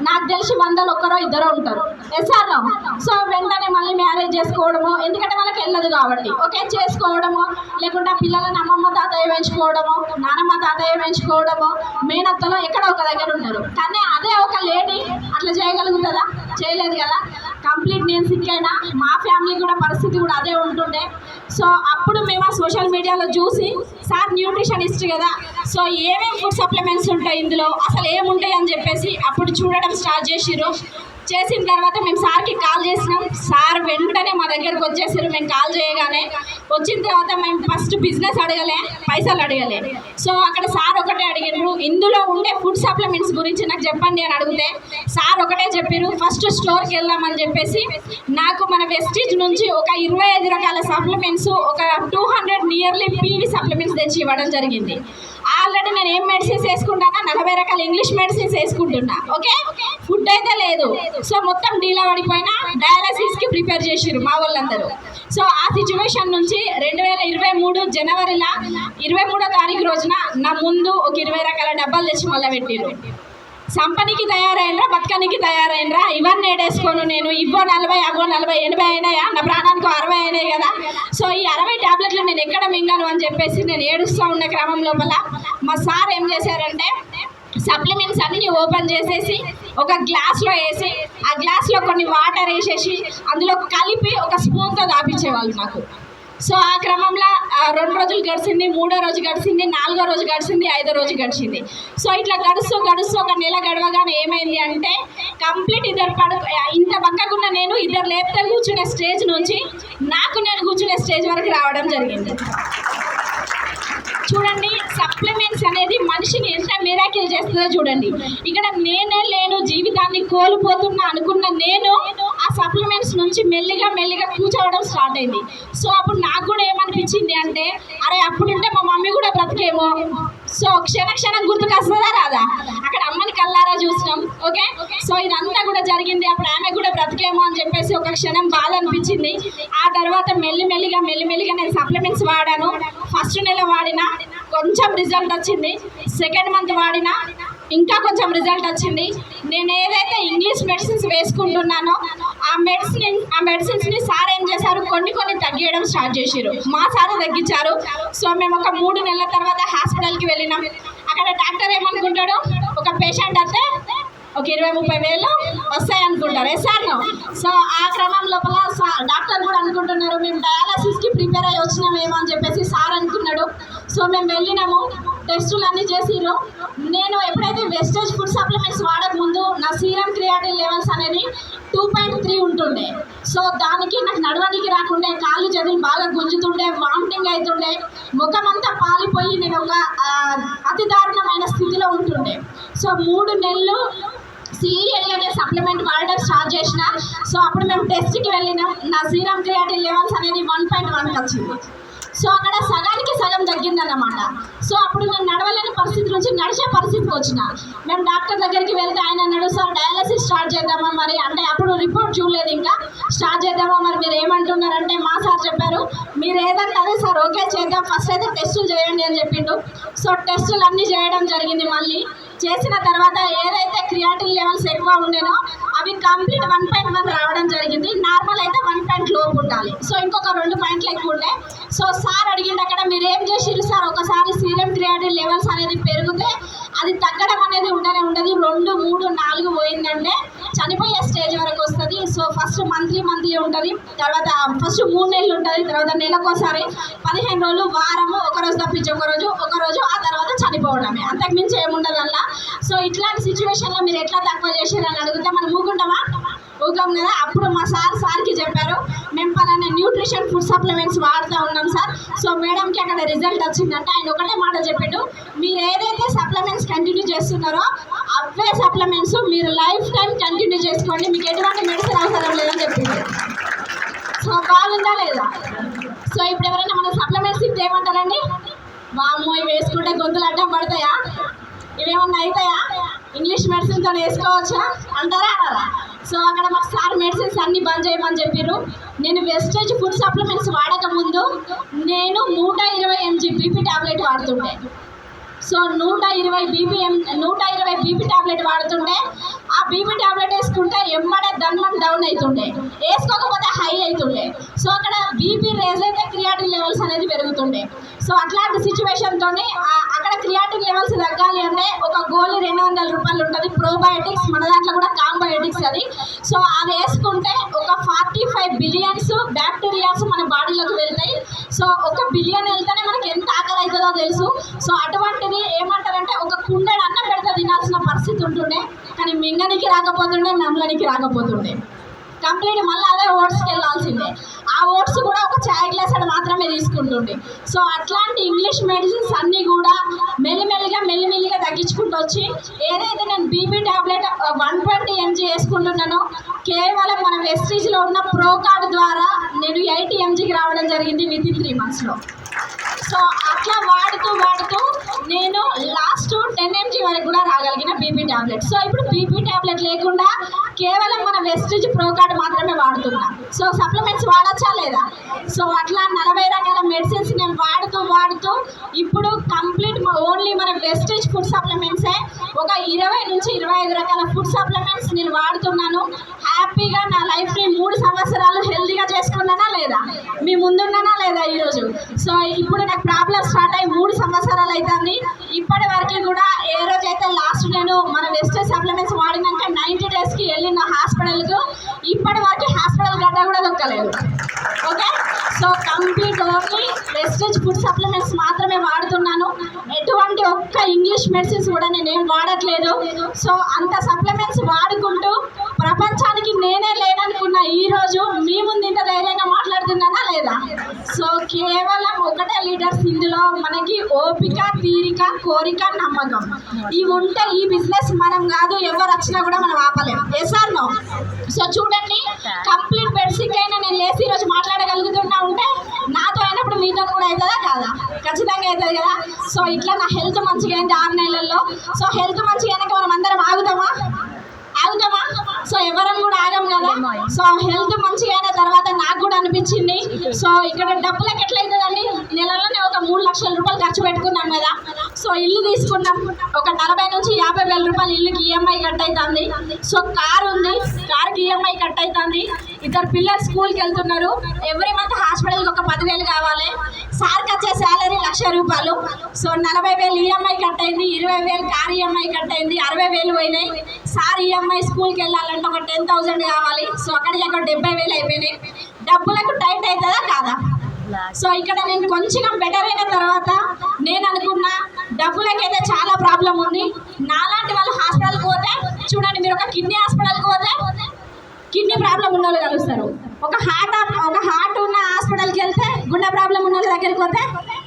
నాకు తెలిసి వందలు ఒక్కరో ఇద్దరో ఉంటారు. ఎస్ఆర్లో సో వెంటనే మళ్ళీ మ్యారేజ్ చేసుకోవడము ఎందుకంటే వాళ్ళకి వెళ్ళదు కాబట్టి. ఓకే చేసుకోవడము లేకుంటే పిల్లలను అమ్మమ్మ తాతయ్య పెంచుకోవడము నానమ్మ తాతయ్య పెంచుకోవడము మేనత్తలో ఎక్కడ ఒక దగ్గర ఉంటారు కానీ అదే ఒక లేడీ అట్లా చేయగలుగుతుందా? చేయలేదు కదా. కంప్లీట్ నేను సిక్ అయినా మా ఫ్యామిలీ కూడా పరిస్థితి కూడా అదే ఉంటుండే. సో అప్పుడు మేము ఆ సోషల్ మీడియాలో చూసి సార్ న్యూట్రిషనిస్ట్ కదా. సో ఏమేమి ఫుడ్ సప్లిమెంట్స్ ఉంటాయి ఇందులో? అసలు ఏముంటాయి? అని చెప్పేసి అప్పుడు చూడడం స్టార్ట్ చేసిర్రు. చేసిన తర్వాత మేము సార్కి కాల్ చేసినాం. సార్ వెంటనే మా దగ్గరకు వచ్చేసారు. మేము కాల్ చేయగానే వచ్చిన తర్వాత మేము ఫస్ట్ బిజినెస్ అడగలే పైసలు అడగలే. సో అక్కడ సార్ ఒకటే అడిగారు ఇందులో ఉండే ఫుడ్ సప్లిమెంట్స్ గురించి నాకు చెప్పండి అని అడిగితే సార్ ఒకటే చెప్పారు ఫస్ట్ స్టోర్కి వెళ్దామని చెప్పేసి నాకు మన వెస్టీజ్ నుంచి ఒక ఇరవై ఐదు రకాల సప్లిమెంట్స్ ఒక two hundred nearly PV supplements తెచ్చి ఇవ్వడం జరిగింది. ఆల్రెడీ నేను ఏం మెడిసిన్స్ వేసుకుంటానా? నలభై రకాల ఇంగ్లీష్ మెడిసిన్స్ వేసుకుంటున్నా. ఓకే? ఫుడ్ అయితే లేదు. సో మొత్తం డీలా పడిపోయినా డయాలసిస్కి ప్రిపేర్ చేసిర్రు మా వాళ్ళందరూ. సో ఆ సిచ్యువేషన్ నుంచి రెండు వేల ఇరవై మూడు జనవరిలో ఇరవై మూడో తారీఖు రోజున నా ముందు ఒక ఇరవై రకాల డబ్బాలు తెచ్చి మళ్ళీ పెట్టిండ్రు సంపనికి తయారైనరా బతకనికి తయారైనరా ఇవన్నీ ఏడేసుకోను నేను ఇవ్వో నలభై అవో నలభై ఎనభై అయినాయా? నా ప్రాణానికి అరవై అయినాయి కదా. సో ఈ అరవై నేను ఎక్కడ మింగాను అని చెప్పేసి నేను ఏడుస్తూ ఉన్న క్రమం లోపల మా సార్ ఏం చేశారంటే సప్లిమెంట్స్ అన్ని ఓపెన్ చేసేసి ఒక గ్లాస్లో వేసి ఆ గ్లాస్లో కొన్ని వాటర్ వేసేసి అందులో కలిపి ఒక స్పూన్తో దాపించేవాళ్ళు నాకు సో ఆ క్రమంలో రెండు రోజులు గడిచింది మూడో రోజు గడిచింది నాలుగో రోజు గడిచింది ఐదో రోజు గడిచింది. సో ఇట్లా గడుస్తూ గడుస్తూ ఒక నెల గడవగానే ఏమైంది అంటే కంప్లీట్ ఇద్దరు పడు ఇంత పక్కకుండా నేను ఇద్దరు లేపితే కూర్చునే స్టేజ్ నుంచి నాకు నేను కూర్చునే స్టేజ్ వరకు రావడం జరిగింది. చూడండి సప్లిమెంట్స్ అనేది మనిషిని ఎంత మిరాకిల్ చేస్తుందో చూడండి. ఇక్కడ నేనే లేను జీవితాన్ని కోల్పోతున్నా అనుకున్న నేను ఆ సప్లిమెంట్స్ నుంచి మెల్లిగా మెల్లిగా కూర్చోవడం స్టార్ట్ అయింది. సో అప్పుడు నాకు కూడా ఏమనిపించింది అంటే అరే అప్పుడుంటే మా మమ్మీ కూడా బ్రతికేమో. సో క్షణ క్షణం గుర్తుకొస్తుందా రాదా? అక్కడ అమ్మని కల్లారా చూసినాం ఓకే? సో ఇదంతా కూడా జరిగింది. అప్పుడు ఆమె కూడా బ్రతికేమో అని చెప్పేసి ఒక క్షణం బాధ అనిపించింది ఆ తర్వాత మెల్లిమెల్లిగా మెల్లిమెల్లిగా నేను సప్లిమెంట్స్ వాడాను. ఫస్ట్ నెల వాడిన కొంచెం రిజల్ట్ వచ్చింది. సెకండ్ మంత్ వాడినా ఇంకా కొంచెం రిజల్ట్ వచ్చింది. నేను ఏదైతే ఇంగ్లీష్ మెడిసిన్స్ వేసుకుంటున్నానో ఆ మెడిసిన్ ఆ మెడిసిన్స్ని సార్ ఏం చేశారు? కొన్ని కొన్ని తగ్గియడం స్టార్ట్ చేశారు మా సార్ తగ్గించారు. సో మేము ఒక మూడు నెలల తర్వాత హాస్పిటల్కి వెళ్ళినాం. అక్కడ డాక్టర్ ఏమనుకుంటాడు? ఒక పేషెంట్ అయితే ఒక ఇరవై ముప్పై వేలు వస్తాయి అనుకుంటారు సార్? సో ఆ క్రమం లోపల సా- డాక్టర్ కూడా అనుకుంటున్నారు మేము డయాలసిస్కి ప్రిపేర్ అయ్యి వచ్చినామేమో అని చెప్పేసి సార్ అనుకున్నాడు. సో మేము వెళ్ళినాము. టెస్టులు అన్నీ చేసిరు నేను ఎప్పుడైతే వెస్టేజ్ ఫుడ్ సప్లిమెంట్స్ వాడక ముందు నా సీరం క్రియాటిన్ లెవెల్స్ అనేది టూ పాయింట్ త్రీ ఉంటుండే. సో దానికి నాకు నడవడానికి రాకుండే కాళ్ళు చదివి బాగా గుంజుతుండే వామిటింగ్ అవుతుండే ముఖం అంతా పాలిపోయి నేను ఒక అతి దారుణమైన స్థితిలో ఉంటుండే. సో మూడు నెలలు సీరియల్గా అనే సప్లిమెంట్ వాడడం స్టార్ట్ చేసిన. సో అప్పుడు మేము టెస్ట్కి వెళ్ళినాం. నా సీరం క్రియాటిన్ లెవెల్స్ అనేది వన్ పాయింట్ వన్కి వచ్చింది. సో అక్కడ సగానికి సగం తగ్గిందన్నమాట. సో అప్పుడు నేను నడవలేని పరిస్థితి నుంచి నడిచే పరిస్థితికి వచ్చిన. మేము డాక్టర్ దగ్గరికి వెళ్తే ఆయన అన్నాడు సార్ డయాలసిస్ స్టార్ట్ చేద్దామా మరి? అంటే అప్పుడు రిపోర్ట్ చూడలేదు ఇంకా. స్టార్ట్ చేద్దామా మరి? మీరు ఏమంటున్నారంటే మా సార్ చెప్పారు. మీరు ఏదంటారు అదే సార్ ఓకే చేద్దాం. ఫస్ట్ అయితే టెస్టులు చేయండి అని చెప్పిండు. సో టెస్టులు అన్నీ చేయడం జరిగింది మళ్ళీ. చేసిన తర్వాత ఏదైతే క్రియాటిన్ లెవెల్స్ ఎక్కువ ఉండేనో అవి కంప్లీట్ వన్ పాయింట్ వన్ రావడం జరిగింది. నార్మల్ అయితే వన్ పాయింట్ లోపు ఉండాలి. సో ఇంకొక రెండు పాయింట్లు ఎక్కువ ఉండే. సో సార్ అడిగింది అక్కడ మీరు ఏం చేసిరు సార్? ఒకసారి సీరం క్రియాటిన్ లెవెల్స్ అనేది పెరిగితే అది తగ్గడం అనేది ఉండనే ఉండదు. రెండు మూడు నాలుగు పోయిందంటే చనిపోయే స్టేజ్ వరకు వస్తుంది. సో ఫస్ట్ మంత్లీ మంత్లీ ఉంటుంది తర్వాత ఫస్ట్ మూడు నెలలు ఉంటుంది తర్వాత నెలకోసారి పదిహేను రోజులు వారము ఒక రోజు తప్పించి ఒక రోజు ఒక రోజు ఆ తర్వాత చనిపోవడమే. అంతకుమించి ఏముండదు అలా సో ఇట్లాంటి సిచ్యువేషన్లో మీరు ఎట్లా తక్కువ చేశారని అడిగితే మనం ఊకుంటామా ఊగం కదా అప్పుడు మా సార్ సార్కి చెప్పారు మేము పలానా న్యూట్రిషన్ ఫుడ్ సప్లిమెంట్స్ వాడుతూ ఉన్నాం సార్. సో మేడంకి అక్కడ రిజల్ట్ వచ్చిందంటే ఆయన ఒకటే మాట చెప్పిండు మీరు ఏదైతే సప్లిమెంట్స్ కంటిన్యూ చేస్తున్నారో అవే సప్లిమెంట్స్ మీరు లైఫ్ టైం కంటిన్యూ చేసుకోండి మీకు ఎటువంటి మెడిసిన్ అవసరం లేదని చెప్పింది సో బాగుందా లేదా? సో ఇప్పుడు ఎవరైనా మన సప్లిమెంట్స్ ఇస్తే ఏమంటారండి? వామ్మో ఇవి వేసుకుంటే గొంతులు అడ్డం పడతాయా? ఇవేమన్నా అవుతాయా ఇంగ్లీష్ మెడిసిన్తో వేసుకోవచ్చా? అంటారా అన్నారా సో అక్కడ మాకు సార్ మెడిసిన్స్ అన్ని బంద్ చేయమని చెప్పారు నేను వెస్టేజ్ ఫుడ్ సప్లిమెంట్స్ వాడక ముందు నేను నూట ఇరవై ఎంజీ బీపీ టాబ్లెట్ వాడుతుండే. సో నూట ఇరవై బీపీఎం నూట ఇరవై బీపీ టాబ్లెట్ వాడుతుండే. ఆ బీపీ టాబ్లెట్ వేసుకుంటే ఎమ్మడే దన్మన్ డౌన్ అవుతుండే వేసుకోకపోతే హై అవుతుండే సో అక్కడ బీపీ రేజ్ అయితే క్రియాటిన్ లెవెల్స్ అనేది పెరుగుతుండే. సో అట్లాంటి సిచ్యువేషన్తో అక్కడ క్రియాటిన్ లెవెల్స్ తగ్గాలి అంటే ఒక గోళీ రెండు వందల రూపాయలు ఉంటుంది. ప్రోబయోటిక్స్ మన దాంట్లో కూడా కాంబయోటిక్స్ అది. సో అది వేసుకుంటే ఒక ఫార్టీ ఫైవ్ బిలియన్స్ బ్యాక్టీరియాస్ మన బాడీలోకి వెళ్తాయి. సో ఒక బిలియన్ వెళ్తేనే మనకి ఎంత ఆకలి అవుతుందో తెలుసు. సో అటువంటిది ఏమంటారంటే ఒక కుండెడు అన్నం పెడితే తినాల్సిన పరిస్థితి ఉంటుండే. కానీ మింగనికి రాకపోతుండే నమ్మడానికి రాకపోతుండే. కంప్లీట్ మళ్ళీ అదే ఓట్స్కి వెళ్ళాల్సిందే. ఆ ఓట్స్ కూడా ఒక చాయ్ గ్లాస్ అని మాత్రమే తీసుకుంటుండే. సో అట్లాంటి ఇంగ్లీష్ మెడిసిన్స్ అన్నీ కూడా మెల్లిమెల్లిగా మెల్లిమెల్లిగా తగ్గించుకుంటూ వచ్చి ఏదైతే నేను BP tablet one twenty MG వేసుకుంటున్నానో కేవలం మన వెస్టీజ్లో ఉన్న ప్రో కార్డ్ ద్వారా నేను ఎయిటీ ఎంజీకి రావడం జరిగింది విత్ ఇన్ త్రీ మంత్స్లో. సో అట్లా వాడుతూ వాడుతూ నేను లాస్ట్ టెన్ ఎంజీ వరకు కూడా రాగలిగిన బీపీ టాబ్లెట్ సో ఇప్పుడు బీపీ టాబ్లెట్ లేకుండా కేవలం మన వెస్టిజ్ ప్రో కార్డ్ మాత్రమే వాడుతున్నాం. సో సప్లిమెంట్స్ వాడచ్చా లేదా? సో అట్లా నలభై రకాల మెడిసిన్స్ నేను వాడుతూ వాడుతూ ఇప్పుడు కంప్లీట్ ఓన్లీ మన వెస్టేజ్ ఫుడ్ సప్లిమెంట్సే. ఒక ఇరవై నుంచి ఇరవై ఐదు రకాల ఫుడ్ సప్లిమెంట్స్ నేను వాడుతున్నాను. హ్యాపీగా నా లైఫ్ని మూడు సంవత్సరాలు హెల్దీగా చేసుకున్నానా లేదా? మీ ముందున్నానా లేదా ఈరోజు? సో ఇప్పుడు నాకు ప్రాబ్లం స్టార్ట్ అయ్యి మూడు సంవత్సరాలు అవుతుంది ఇప్పటి వరకు కూడా ఏ రోజైతే లాస్ట్ నేను మన వెస్టేజ్ సప్లిమెంట్స్ వాడినాక నైంటీ డేస్కి వెళ్ళి వెళ్ళిన హాస్పిటల్కు ఇప్పటి వరకు హాస్పిటల్ గడ్డ కూడా దొక్కలేదు okay? So complete only wastage food supplements మాత్రమే వాడుతున్నాను. ఎటువంటి ఒక్క ఇంగ్లీష్ మెడిసిన్స్ కూడా నేను వాడట్లేదు. సో అంత సప్లిమెంట్స్ వాడుకుంటూ ప్రపంచానికి నేనే లేననుకున్న ఈ రోజు మీ ముందు ఇంత ధైర్యంగా మాట్లాడుతున్నానా లేదా? సో కేవలం ఒకటే లీడర్స్ ఇందులో మనకి ఓపిక తీరిక కోరిక నమ్మకం. ఇవి ఉంటే ఈ బిజినెస్ మనం కాదు ఎవరు వచ్చినా కూడా మనం ఆపలేం. Yes or no? సో చూడండి కంప్లీట్ బెడ్సిక్ అయినా నేను లేసి ఈరోజు మాట్లాడగలుగుతున్నా ఉంటే నాతో అయినప్పుడు మీతో కూడా అవుతుందా కాదా? ఖచ్చితంగా అవుతుంది కదా? సో ఇట్లా నా హెల్త్ మంచిగా అయింది ఆరు నెలల్లో. సో హెల్త్ మంచిగా అయినాక మనం అందరం ఆగుతామా? ఆగుతామా సో ఎవరం కూడా ఆగాం కదా? సో హెల్త్ మంచిగా అయిన తర్వాత నాకు కూడా అనిపించింది. సో ఇక్కడ డబ్బులకు ఎట్లయితుందండి? నెలలోనే ఒక మూడు లక్షల రూపాయలు ఖర్చు పెట్టుకున్నాం కదా. సో ఇల్లు తీసుకున్నాం. ఒక నలభై నుంచి యాభై వేల రూపాయలు ఇల్లుకి ఈఎంఐ కట్ అవుతుంది సో కార్ ఉంది. కార్కి ఈఎంఐ కట్ అవుతుంది ఇద్దరు పిల్లలు స్కూల్కి వెళ్తున్నారు. ఎవ్రీ మంత్ హాస్పిటల్కి ఒక పదివేలు కావాలి. సార్కి వచ్చే శాలరీ లక్ష రూపాయలు. సో నలభై వేలు ఈఎంఐ కట్ అయింది ఇరవై వేలు కార్ ఈఎంఐ కట్ అయింది అరవై వేలు పోయినాయి. సార్ ఈఎంఐ స్కూల్కి వెళ్ళాలంటే ఒక టెన్ థౌసండ్ కావాలి. సో అక్కడికి అక్కడ డెబ్బై వేలు అయిపోయినాయి. డబ్బులకు టైట్ అవుతుందా కాదా? సో ఇక్కడ నేను కొంచెం బెటర్ అయిన తర్వాత నేను అనుకున్నా డబ్బులకైతే చాలా ప్రాబ్లం ఉంది. నాలాంటి వాళ్ళు హాస్పిటల్కి పోతే చూడండి మీరు ఒక కిడ్నీ హాస్పిటల్కి పోతే కిడ్నీ ప్రాబ్లం ఉన్న వాళ్ళు కలుస్తారు. ఒక హార్ట్ ఒక హార్ట్ ఉన్న హాస్పిటల్కి వెళ్తే గుండె ప్రాబ్లం ఉన్న వాళ్ళ దగ్గరికి పోతే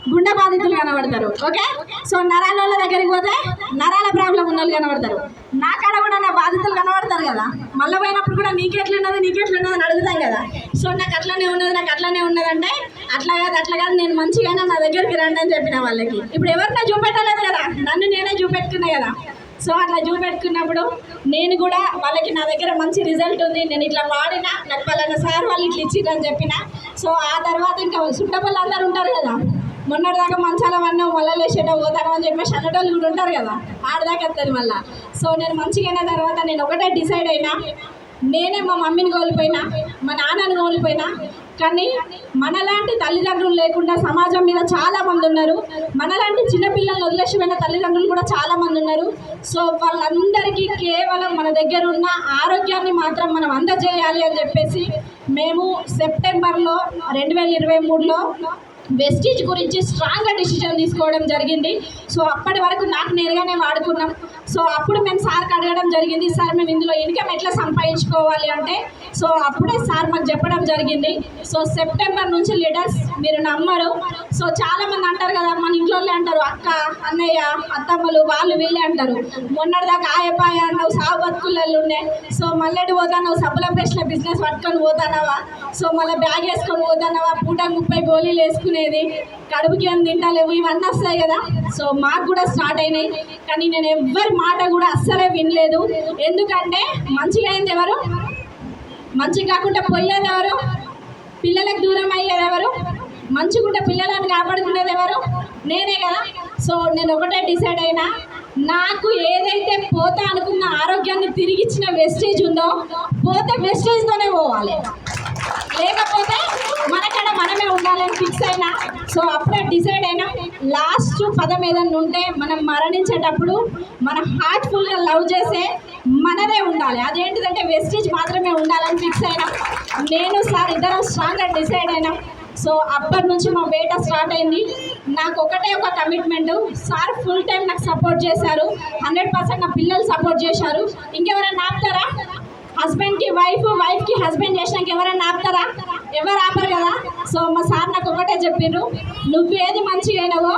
గుండె బాధితులు కనబడతారు ఓకే? సో నరాల వాళ్ళ దగ్గరికి పోతే నరాల ప్రాబ్లం ఉన్న వాళ్ళు కనబడతారు. నా కాడ కూడా నా బాధితులు కనబడతారు కదా? మళ్ళీ పోయినప్పుడు కూడా నీకెట్లున్నది నీకెట్లున్నది అని అడుగుతాం కదా? సో నాకు అట్లనే ఉన్నది నాకు అట్లనే ఉన్నదంటే అట్లా కాదు అట్లా కాదు నేను మంచిగానే నా దగ్గరికి రండి అని చెప్పిన వాళ్ళకి. ఇప్పుడు ఎవరినైనా చూపెట్టలేదు కదా? నన్ను నేనే చూపెట్టుకున్నా కదా? సో అట్లా చూపెట్టుకున్నప్పుడు నేను కూడా వాళ్ళకి నా దగ్గర మంచి రిజల్ట్ ఉంది నేను ఇట్లా వాడిన నాకు పలానా సార్ వాళ్ళు ఇట్లా ఇచ్చిరని చెప్పిన. సో ఆ తర్వాత ఇంకా చుట్టపల్లి అందరు ఉంటారు కదా? మొన్నటిదాకా మంచాల వన్నాం మళ్ళీ లేచేట పోతాను అని చెప్పేసి అన్నటోళ్ళు కూడా ఉంటారు కదా. ఆడదాకా వస్తుంది మళ్ళీ. సో నేను మంచిగా అయిన తర్వాత నేను ఒకటే డిసైడ్ అయినా నేనే మా మమ్మీని కోల్పోయినా మా నాన్నని కోల్పోయినా కానీ మనలాంటి తల్లిదండ్రులు లేకుండా సమాజం మీద చాలా మంది ఉన్నారు. మనలాంటి చిన్నపిల్లలు వదిలేసిపోయిన తల్లిదండ్రులు కూడా చాలా మంది ఉన్నారు. సో వాళ్ళందరికీ కేవలం మన దగ్గర ఉన్న ఆరోగ్యాన్ని మాత్రం మనం అందజేయాలి అని చెప్పేసి మేము సెప్టెంబర్లో రెండు వేల ఇరవై మూడులో వెస్టీజ్ గురించి స్ట్రాంగ్గా డిసిజన్ తీసుకోవడం జరిగింది. సో అప్పటి వరకు నాకు నేరుగానే వాడుకున్నాం. సో అప్పుడు మేము సార్కి అడగడం జరిగింది సార్ మేము ఇందులో ఇన్కమ్ ఎట్లా సంపాదించుకోవాలి? అంటే సో అప్పుడే సార్ మాకు చెప్పడం జరిగింది. సో సెప్టెంబర్ నుంచి లీడర్స్ మీరు నమ్మరు. సో చాలామంది అంటారు కదా మన ఇంట్లో అంటారు అక్క అన్నయ్య అత్తమ్మలు వాళ్ళు వీళ్ళే అంటారు. మొన్నటిదాకా ఆయపాయ అన్నావు సాగు బతుకులలో ఉండే. సో మల్లెడు పోతానావు సబ్బుల బ్రష్ల బిజినెస్ పట్టుకొని పోతానావా? సో మళ్ళీ బ్యాగ్ వేసుకొని పోతానావా? పూట ముప్పై గోళీలు చేసుకునేది కడుపుకి ఏం తింటలేవు ఇవన్నీ వస్తాయి కదా. సో మాకు కూడా స్టార్ట్ అయినాయి. కానీ నేను ఎవ్వరి మాట కూడా అస్సలే వినలేదు. ఎందుకంటే మంచిగా అయింది ఎవరు? మంచి కాకుండా పోయేది ఎవరు? పిల్లలకు దూరం అయ్యేది ఎవరు? మంచిగుంటే పిల్లలను కాపాడుకునేది ఎవరు? నేనే కదా. సో నేను ఒకటే డిసైడ్ అయినా నాకు ఏదైతే పోతా అనుకున్న ఆరోగ్యాన్ని తిరిగి ఇచ్చిన వెస్టేజ్ ఉందో పోతే వెస్టేజ్తోనే పోవాలి. లేకపోతే మనకడ మనమే ఉండాలని ఫిక్స్ అయినా. సో అప్పుడే డిసైడ్ అయినా లాస్ట్ పదం ఏదన్నా ఉంటే మనం మరణించేటప్పుడు మన హార్ట్ఫుల్గా లవ్ చేసే మనదే ఉండాలి. అదేంటిదంటే వెస్టేజ్ మాత్రమే ఉండాలని ఫిక్స్ అయినా. నేను సార్ ఇద్దరం స్ట్రాంగ్గా డిసైడ్ అయినాం. సో అప్పటి నుంచి మా వేట స్టార్ట్ అయింది. నాకు ఒకటే ఒక కమిట్మెంట్ సార్ ఫుల్ టైం నాకు సపోర్ట్ చేశారు. హండ్రెడ్ పర్సెంట్ నా పిల్లలు సపోర్ట్ చేశారు. ఇంకెవరైనా ఆపుతారా? హస్బెండ్కి వైఫ్ వైఫ్కి హస్బెండ్ చేసినాక ఎవరైనా ఆపుతారా? ఎవరు ఆపరు కదా? సో మా సార్ నాకు ఒకటే చెప్పిండ్రు నువ్వు ఏది మంచిగా అయినావో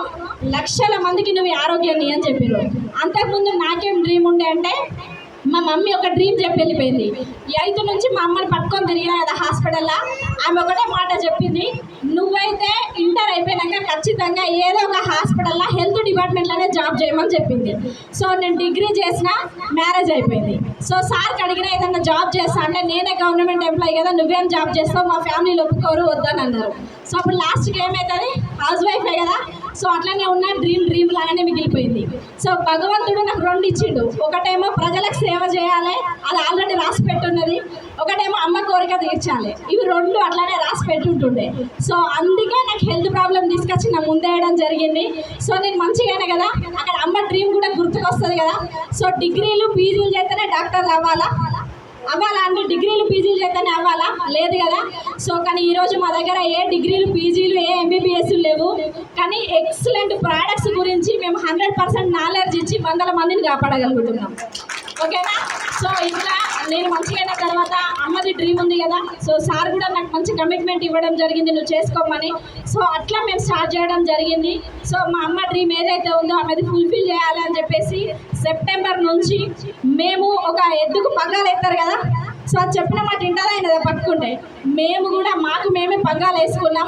లక్షల మందికి నువ్వు ఆరోగ్యాన్ని అని చెప్పిర్రు. అంతకుముందు నాకేం డ్రీమ్ ఉండే అంటే మా మమ్మీ ఒక డ్రీమ్ చెప్పి వెళ్ళిపోయింది. ఎయిత్ నుంచి మా అమ్మని పట్టుకొని తిరిగినా కదా హాస్పిటల్లో ఆమె ఒకటే మాట చెప్పింది నువ్వైతే ఇంటర్ అయిపోయినాక ఖచ్చితంగా ఏదో ఒక హాస్పిటల్లో హెల్త్ డిపార్ట్మెంట్లోనే జాబ్ చేయమని చెప్పింది. సో నేను డిగ్రీ చేసిన మ్యారేజ్ అయిపోయింది. సో సార్కి అడిగిన ఏదన్నా జాబ్ చేస్తా అంటే నేనే గవర్నమెంట్ ఎంప్లాయీ కదా నువ్వేం జాబ్ చేస్తావు మా ఫ్యామిలీలో ఒప్పుకోరు వద్దని అన్నారు. సో అప్పుడు లాస్ట్కి ఏమవుతుంది హౌస్ వైఫే కదా. సో అట్లనే ఉన్న డ్రీమ్ డ్రీమ్ లాగానే మిగిలిపోయింది. సో భగవంతుడు నాకు రెండు ఇచ్చిండు. ఒకటేమో ప్రజలకు సేవ చేయాలి అది ఆల్రెడీ రాసి పెట్టున్నది. ఒకటేమో అమ్మ కోరిక తీర్చాలి. ఇవి రెండు అట్లానే రాసి పెట్టుంటుండే. సో అందుకే నాకు హెల్త్ ప్రాబ్లం తీసుకొచ్చి నా ముందేయడం జరిగింది. సో నేను మంచిగానే కదా? అక్కడ అమ్మ డ్రీమ్ కూడా గుర్తుకొస్తుంది కదా? సో డిగ్రీలు పీజీలు చేస్తేనే డాక్టర్ అవ్వాలా అవ్వాలా? అంటే డిగ్రీలు పీజీలు చేతనే అవ్వాలా? లేదు కదా? సో కానీ ఈరోజు మా దగ్గర ఏ డిగ్రీలు పీజీలు ఏ ఎంబీబీఎస్లు లేవు. కానీ ఎక్సలెంట్ ప్రోడక్ట్స్ గురించి మేము హండ్రెడ్ పర్సెంట్ నాలెడ్జ్ ఇచ్చి వందల మందిని కాపాడగలుగుతున్నాం. ఓకేనా? సో ఇట్లా నేను మంచిగా అయిన తర్వాత అమ్మది డ్రీమ్ ఉంది కదా. సో సార్ కూడా నాకు మంచి కమిట్మెంట్ ఇవ్వడం జరిగింది నువ్వు చేసుకోమని. సో అట్లా మేము స్టార్ట్ చేయడం జరిగింది. సో మా అమ్మ డ్రీమ్ ఏదైతే ఉందో ఆమెది ఫుల్ఫిల్ చేయాలి అని చెప్పేసి సెప్టెంబర్ నుంచి మేము ఒక ఎద్దుకు పగ్గాలు ఎత్తారు కదా. సో అది చెప్పిన మాట వింటారా పట్టుకుంటే? మేము కూడా మాకు మేమే పగ్గాలు వేసుకున్నాం.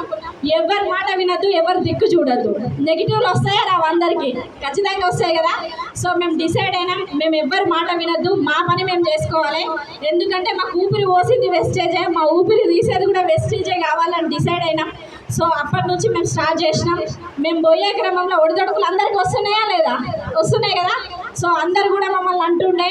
ఎవరి మాట వినద్దు ఎవరు దిక్కు చూడద్దు. నెగిటివ్లు వస్తాయా? రావు అందరికీ. ఖచ్చితంగా వస్తాయి కదా? సో మేము డిసైడ్ అయినాం మేము ఎవరి మాట వినద్దు మా పని మేము చేసుకోవాలి. ఎందుకంటే మాకు ఊపిరి పోసింది వెస్టేజే మా ఊపిరి తీసేది కూడా వెస్టేజే కావాలని డిసైడ్ అయినాం. సో అప్పటి నుంచి మేము స్టార్ట్ చేసినాం. మేము పోయే క్రమంలో ఒడిదొడుకులు అందరికీ వస్తున్నాయా లేదా? వస్తున్నాయి కదా? సో అందరు కూడా మమ్మల్ని అంటుండే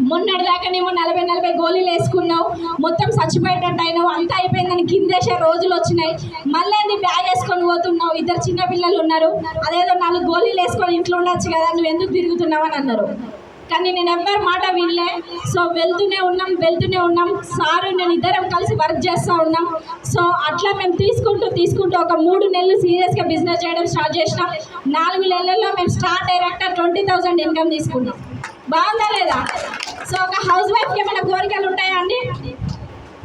మొన్నటి దాకానేమో నలభై నలభై గోళీలు వేసుకున్నావు. మొత్తం చచ్చిపోయేటట్టు అయినావు. అంతా అయిపోయిందని కిందేసే రోజులు వచ్చినాయి. మళ్ళీ నీ బ్యాగ్ వేసుకొని పోతున్నావు. ఇద్దరు చిన్న పిల్లలు ఉన్నారు. అదేదో నాలుగు గోళీలు వేసుకొని ఇంట్లో ఉండొచ్చు కదా. నువ్వు ఎందుకు తిరుగుతున్నావు అని అన్నారు. కానీ నేను ఎవ్వరు మాట వినలే. సో వెళ్తూనే ఉన్నాం వెళ్తూనే ఉన్నాం. సారు నేను ఇద్దరం కలిసి వర్క్ చేస్తూ ఉన్నాం. సో అట్లా మేము తీసుకుంటూ తీసుకుంటూ ఒక మూడు నెలలు సీరియస్గా బిజినెస్ చేయడం స్టార్ట్ చేసినాం. నాలుగు నెలల్లో మేము star director twenty thousand income తీసుకున్నాం. బాగుందా లేదా? సో ఒక హౌస్ వైఫ్కి ఏమైనా కోరికలు ఉంటాయా అండి?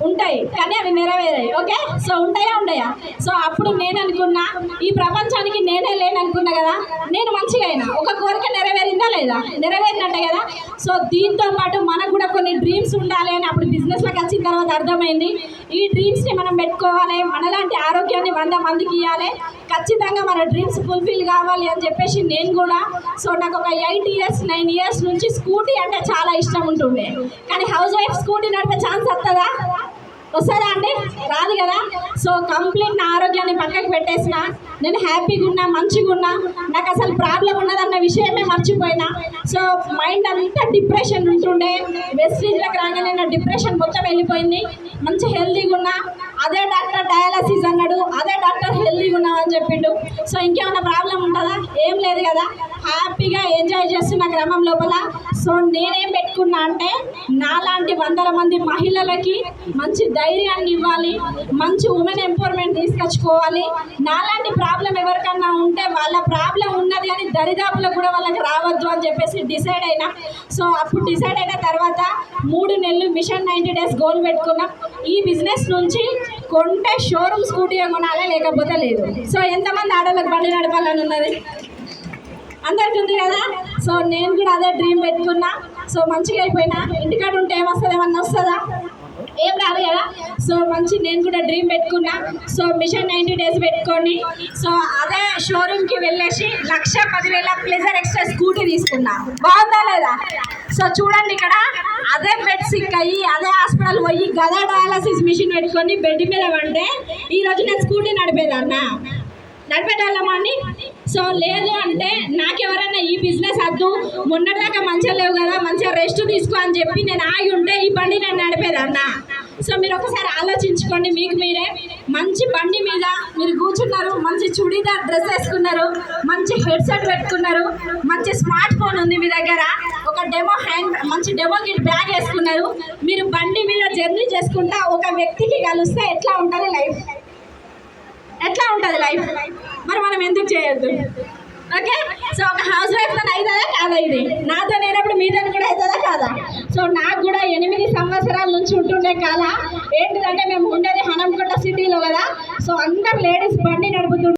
ఉంటాయి. కానీ అవి నెరవేరాయి. ఓకే? సో ఉంటాయా ఉండయా? సో అప్పుడు నేను అనుకున్నా ఈ ప్రపంచానికి నేనే లేను అనుకున్నా కదా నేను మంచిగా అయినా. ఒక కోరిక నెరవేరిందా లేదా? నెరవేరినట్టే కదా. సో దీంతో పాటు మనకు కూడా కొన్ని డ్రీమ్స్ ఉండాలి అని అప్పుడు బిజినెస్లోకి వచ్చిన తర్వాత అర్థమైంది. ఈ డ్రీమ్స్ని మనం పెట్టుకోవాలి. మనలాంటి ఆరోగ్యాన్ని వంద మందికి ఇవ్వాలి ఖచ్చితంగా మన డ్రీమ్స్ ఫుల్ఫిల్ కావాలి అని చెప్పేసి నేను కూడా. సో నాకు ఒక ఎయిట్ ఇయర్స్ నైన్ ఇయర్స్ నుంచి స్కూటీ అంటే చాలా ఇష్టం ఉంటుండే. కానీ హౌస్ వైఫ్ స్కూటీ నడిపే ఛాన్స్ వస్తుందా వస్తుందా అండి? రాదు కదా? సో కంప్లీట్ నా ఆరోగ్యాన్ని పక్కకు పెట్టేసిన నేను హ్యాపీగా ఉన్నా మంచిగా ఉన్నా నాకు అసలు ప్రాబ్లం ఉన్నదన్న విషయమే మర్చిపోయినా. సో మైండ్ అంతా డిప్రెషన్ ఉంటుండే. వెస్టీజ్లోకి రాగానే నా డిప్రెషన్ మొత్తం వెళ్ళిపోయింది. మంచి హెల్తీగా ఉన్నా. అదే డాక్టర్ డయాలసిస్ అన్నాడు. అదే డాక్టర్ హెల్తీగా ఉన్నావు అని చెప్పిండు. సో ఇంకేమైనా ప్రాబ్లం ఏం లేదు కదా. హ్యాపీగా ఎంజాయ్ చేస్తున్న క్రమం లోపల. సో నేనేం పెట్టుకున్నా అంటే నాలాంటి వందల మంది మహిళలకి మంచి ధైర్యాన్ని ఇవ్వాలి మంచి ఉమెన్ ఎంపవర్మెంట్ తీసుకొచ్చుకోవాలి. నాలాంటి ప్రాబ్లం ఎవరికన్నా ఉంటే వాళ్ళ ప్రాబ్లం ఉన్నది అని దరిదాపులో కూడా వాళ్ళకి రావద్దు అని చెప్పేసి డిసైడ్ అయినా. సో అప్పుడు డిసైడ్ అయిన తర్వాత మూడు నెలలు మిషన్ నైంటీ డేస్ గోల్ పెట్టుకున్నాం. ఈ బిజినెస్ నుంచి కొంటే షోరూమ్ స్కూటీ కొనాలి లేకపోతే లేదు. సో ఎంతమంది ఆడవాళ్ళకి బండి నడపాలని ఉన్నది? అందరికి ఉంది కదా? సో నేను కూడా అదే డ్రీమ్ పెట్టుకున్నా. సో మంచిగా అయిపోయినా. ఇంటికాడ ఉంటే ఏమొస్తుంది? ఏమన్నా వస్తుందా? ఏం రాదు కదా? సో మంచి నేను కూడా డ్రీమ్ పెట్టుకున్నా. సో మిషన్ నైంటీ డేస్ పెట్టుకొని సో అదే షోరూమ్కి వెళ్ళేసి లక్ష పదివేల ప్లెజర్ ఎక్స్ట్రా స్కూటీ తీసుకున్నా. బాగుందా లేదా? సో చూడండి ఇక్కడ అదే బెడ్ సిక్ అయ్యి అదే హాస్పిటల్ పోయి గదా డయాలసిస్ మిషన్ పెట్టుకొని బెడ్ మీద పడితే ఈరోజు నేను స్కూటీ నడిపేదన్నా? నడిపేటోళ్ళమా అని సో లేదు అంటే నాకెవరైనా ఈ బిజినెస్ వద్దు. మొన్నటిదాకా మంచిగా లేవు కదా మంచిగా రెస్ట్ తీసుకో అని చెప్పి నేను ఆగి ఉంటే ఈ బండి నేను నడిపేదన్నా. సో మీరు ఒకసారి ఆలోచించుకోండి మీకు మీరే మంచి బండి మీద మీరు కూర్చున్నారు మంచి చుడీదార్ డ్రెస్ వేసుకున్నారు మంచి హెడ్సెట్ పెట్టుకున్నారు మంచి స్మార్ట్ ఫోన్ ఉంది మీ దగ్గర ఒక డెమో హ్యాండ్ మంచి డెమో కిట్ బ్యాగ్ వేసుకున్నారు మీరు బండి మీద జర్నీ చేసుకుంటా ఒక వ్యక్తికి కలిస్తే ఎట్లా ఉంటుంది లైఫ్ ఎట్లా ఉంటుంది లైఫ్ మరి మనం ఎందుకు చేయొద్దు? ఓకే సో ఒక హౌస్ వైఫ్ తను అవుతుందా కాదా ఇది? నాతో నేనప్పుడు మీతో కూడా అవుతుందా కాదా? సో నాకు కూడా ఎనిమిది సంవత్సరాల నుంచి ఉంటుండే కాదా ఏంటిదంటే మేము ఉండేది హనంకొండ సిటీలో కదా. సో అందరు లేడీస్ బండి నడుపుతుంటే